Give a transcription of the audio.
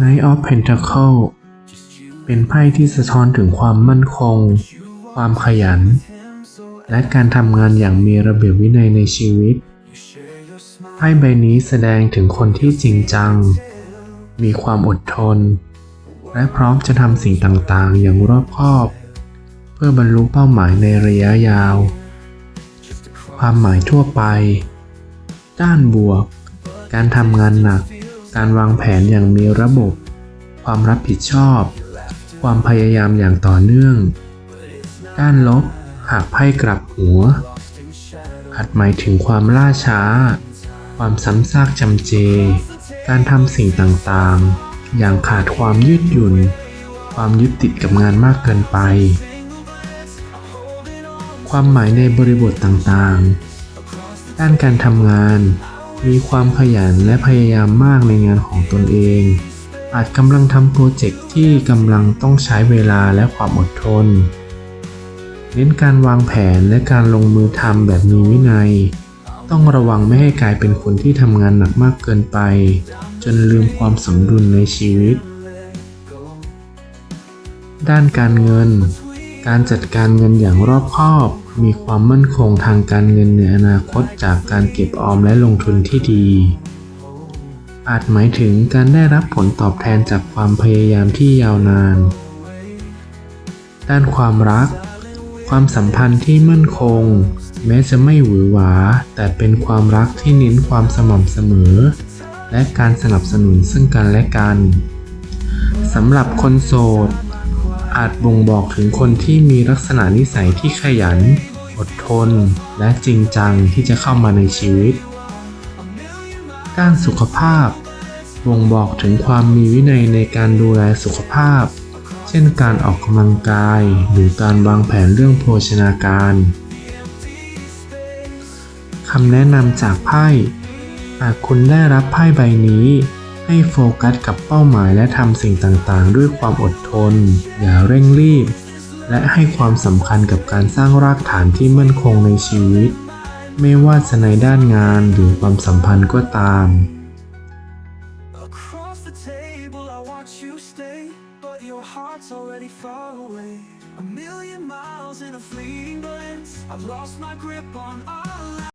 Knight of Pentacle เป็นไพ่ที่สะท้อนถึงความมั่นคง ความขยัน และการทำงานอย่างมีระเบียบวินัยในชีวิต ไพ่ใบนี้แสดงถึงคนที่จริงจัง มีความอดทน และพร้อมจะทำสิ่งต่างๆ อย่างรอบคอบ เพื่อบรรลุเป้าหมายในระยะยาว ความหมายทั่วไป ด้านบวก การทำงานหนัก การวางแผนอย่างมีระบบ ความรับผิดชอบ ความพยายามอย่างต่อเนื่อง ด้านลบ หากไพ่กลับหัว อาจหมายถึงความล่าช้า ความซ้ำซากจำเจ การทำสิ่งต่างๆ อย่างขาดความยืดหยุ่น ความยึดติดกับงานมากเกินไป ความหมายในบริบทต่างๆ ด้านการทำงาน มีความขยันและพยายามมากในงานของตนเอง อาจกำลังทำโปรเจกต์ที่กำลังต้องใช้เวลาและความอดทน เน้นการวางแผนและการลงมือทำแบบมีวินัย ต้องระวังไม่ให้กลายเป็นคนที่ทำงานหนักมากเกินไป จนลืมความสมดุลในชีวิต ด้านการเงิน การจัดการเงินอย่างรอบคอบ มีความมั่นคงทางการเงินในอนาคตจากการเก็บออมและลงทุนที่ดี อาจหมายถึงการได้รับผลตอบแทนจากความพยายามที่ยาวนาน ด้านความรัก ความสัมพันธ์ที่มั่นคง แม้จะไม่หวือหวา แต่เป็นความรักที่เน้นความสม่ำเสมอ และการสนับสนุนซึ่งกันและกันสำหรับคนโสด อาจบ่งบอกถึงคนที่มีลักษณะนิสัยที่ขยัน อดทน และจริงจังที่จะเข้ามาในชีวิต ด้านสุขภาพ บ่งบอกถึงความมีวินัยในการดูแลสุขภาพ เช่นการออกกำลังกาย หรือการวางแผนเรื่องโภชนาการคำแนะนำจากไพ่หากคุณได้รับไพ่ใบนี้ ให้โฟกัสกับเป้าหมายและทำสิ่งต่างๆ ด้วยความอดทน อย่าเร่งรีบ และให้ความสำคัญกับการสร้างรากฐานที่มั่นคงในชีวิต ไม่ว่าจะในด้านงานหรือความสัมพันธ์ก็ตาม Across the table, I watch you stay, but your heart's already far away. A million miles in a fleeting glance. I've lost my grip on our life.